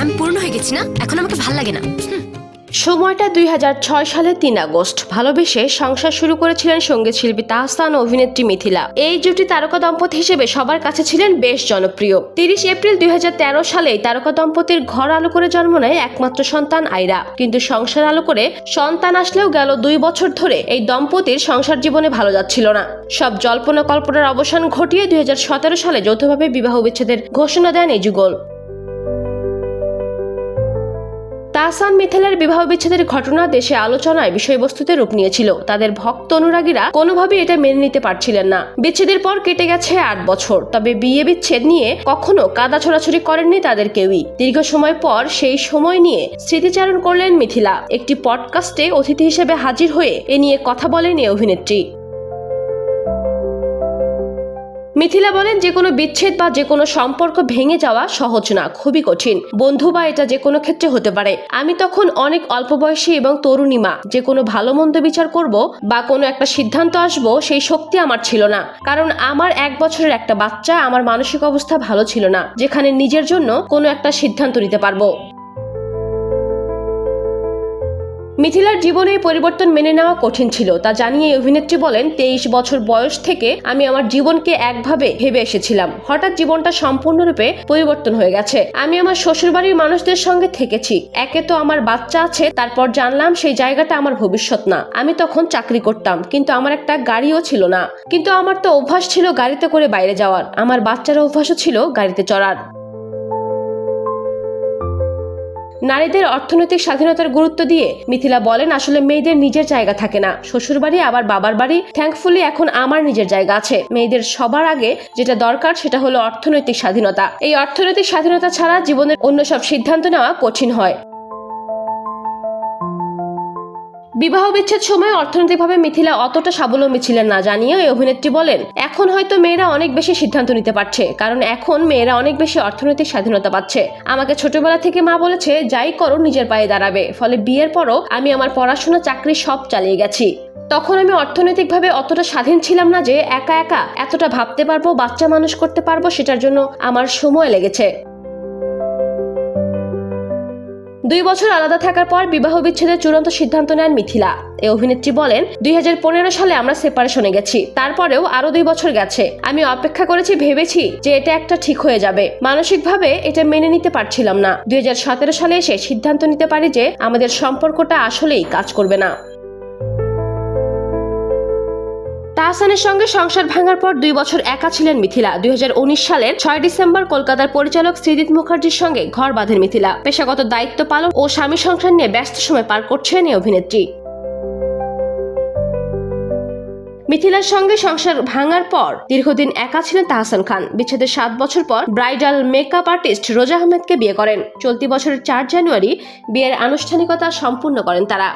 আমি পূর্ণ হয়ে গেছি না? এখন আমাকে ভালো লাগে না। সময়টা দুই সালের তিন আগস্ট। ভালোবেসে সংসার শুরু করেছিলেন সংগীত শিল্পী তাহসান অভিনেত্রী মিথিলা। এই জুটি তারকা দম্পতি হিসেবে সবার কাছে ছিলেন বেশ জনপ্রিয়। তিরিশ এপ্রিল দুই সালে তারকা দম্পতির ঘর আলো করে জন্ম নেয় একমাত্র সন্তান আইরা। কিন্তু সংসার আলো করে সন্তান আসলেও গেল দুই বছর ধরে এই দম্পতির সংসার জীবনে ভালো যাচ্ছিল না। সব জল্পনা কল্পনার অবসান ঘটিয়ে দুই হাজার সতেরো সালে যৌথভাবে বিবাহ বিচ্ছেদের ঘোষণা দেন এই যুগল। তাহসান মিথিলার বিবাহ বিচ্ছেদের ঘটনা দেশে আলোচনায় বিষয়বস্তুতে রূপ নিয়েছিল। তাদের ভক্ত অনুরাগীরা কোনোভাবেই এটা মেনে নিতে পারছিলেন না। বিচ্ছেদের পর কেটে গেছে আট বছর। তবে বিয়ে বিচ্ছেদ নিয়ে কখনো কাদা ছোড়াছড়ি করেননি তাদের কেউই। দীর্ঘ সময় পর সেই সময় নিয়ে স্মৃতিচারণ করলেন মিথিলা। একটি পডকাস্টে অতিথি হিসেবে হাজির হয়ে এ নিয়ে কথা বলেন এই অভিনেত্রী। মিথিলা বলেন যে কোনো বিচ্ছেদ বা যে কোনো সম্পর্ক ভেঙে যাওয়া সহজ না, খুবই কঠিন। বন্ধু বা এটা যে কোনো ক্ষেত্রে হতে পারে। আমি তখন অনেক অল্প বয়সী এবং তরুণী মা। যে কোনো ভালো মন্দ বিচার করব বা কোনো একটা সিদ্ধান্ত আসব, সেই শক্তি আমার ছিল না। কারণ আমার এক বছরের একটা বাচ্চা, আমার মানসিক অবস্থা ভালো ছিল না, যেখানে নিজের জন্য কোনো একটা সিদ্ধান্ত নিতে পারব। মিথিলার জীবনে পরিবর্তন মেনে নেওয়া কঠিন ছিল, তা জানিয়ে অভিনেত্রী বলেন, তেইশ বছর বয়স থেকে আমি আমার জীবনকে একভাবে ভেবে এসেছিলাম। হঠাৎ জীবনটা সম্পূর্ণরূপে পরিবর্তন হয়ে গেছে। আমি আমার শ্বশুরবাড়ির মানুষদের সঙ্গে থেকেছি। একে তো আমার বাচ্চা আছে, তারপর জানলাম সেই জায়গাটা আমার ভবিষ্যৎ না। আমি তখন চাকরি করতাম, কিন্তু আমার একটা গাড়িও ছিল না। কিন্তু আমার তো অভ্যাস ছিল গাড়িতে করে বাইরে যাওয়ার। আমার বাচ্চার অভ্যাসও ছিল গাড়িতে চড়ার। নারীদের অর্থনৈতিক স্বাধীনতার গুরুত্ব দিয়ে মিথিলা বলেন, আসলে মেয়েদের নিজের জায়গা থাকে না। শ্বশুর বাড়ি আবার বাবার বাড়ি থ্যাঙ্কফুলি এখন আমার নিজের জায়গা আছে। মেয়েদের সবার আগে যেটা দরকার সেটা হলো অর্থনৈতিক স্বাধীনতা। এই অর্থনৈতিক স্বাধীনতা ছাড়া জীবনের অন্য সব সিদ্ধান্ত নেওয়া কঠিন হয়। বিবাহ বিচ্ছেদ সময় অর্থনৈতিকভাবে মিথিলা অতটা স্বাবলম্বী ছিলেন না জানিয়ে এই অভিনেত্রী বলেন, এখন হয়তো মেয়েরা অনেক বেশি সিদ্ধান্ত নিতে পারছে, কারণ এখন মেয়েরা অনেক বেশি অর্থনৈতিক স্বাধীনতা পাচ্ছে। আমাকে ছোটবেলা থেকে মা বলেছে, যাই করো, নিজের পায়ে দাঁড়াবে। ফলে বিয়ের পরও আমি আমার পড়াশোনা চাকরি সব চালিয়ে গেছি। তখন আমি অর্থনৈতিকভাবে অতটা স্বাধীন ছিলাম না যে একা একা এতটা ভাবতে পারব, বাচ্চা মানুষ করতে পারব, সেটার জন্য আমার সময় লেগেছে। দুই বছর আলাদা থাকার পর বিবাহ বিচ্ছেদের চূড়ান্ত সিদ্ধান্ত নেন মিথিলা। এ অভিনেত্রী বলেন, দুই হাজার পনেরো সালে আমরা সেপারেশনে গেছি। তারপরেও আরও দুই বছর গেছে। আমি অপেক্ষা করেছি, ভেবেছি যে এটা একটা ঠিক হয়ে যাবে। মানসিকভাবে এটা মেনে নিতে পারছিলাম না। দুই হাজার সতেরো সালে এসে সিদ্ধান্ত নিতে পারি যে আমাদের সম্পর্কটা আসলেই কাজ করবে না। তাহসানের সঙ্গে সংসার ভাঙার পর দুই বছর একা ছিলেন মিথিলা। দুই হাজার উনিশ সালের ছয় ডিসেম্বর কলকাতার পরিচালক শ্রীজিৎ মুখার্জির সঙ্গে ঘর বাঁধেন মিথিলা। পেশাগত দায়িত্ব পালন ও স্বামী সংসার নিয়ে ব্যস্ত সময় পার করছেন এই অভিনেত্রী। মিথিলার সঙ্গে সংসার ভাঙার পর দীর্ঘদিন একা ছিলেন তাহসান খান। বিচ্ছেদের সাত বছর পর ব্রাইডাল মেকআপ আর্টিস্ট রোজা আহমেদকে বিয়ে করেন। চলতি বছরের চার জানুয়ারি বিয়ের আনুষ্ঠানিকতা সম্পূর্ণ করেন তারা।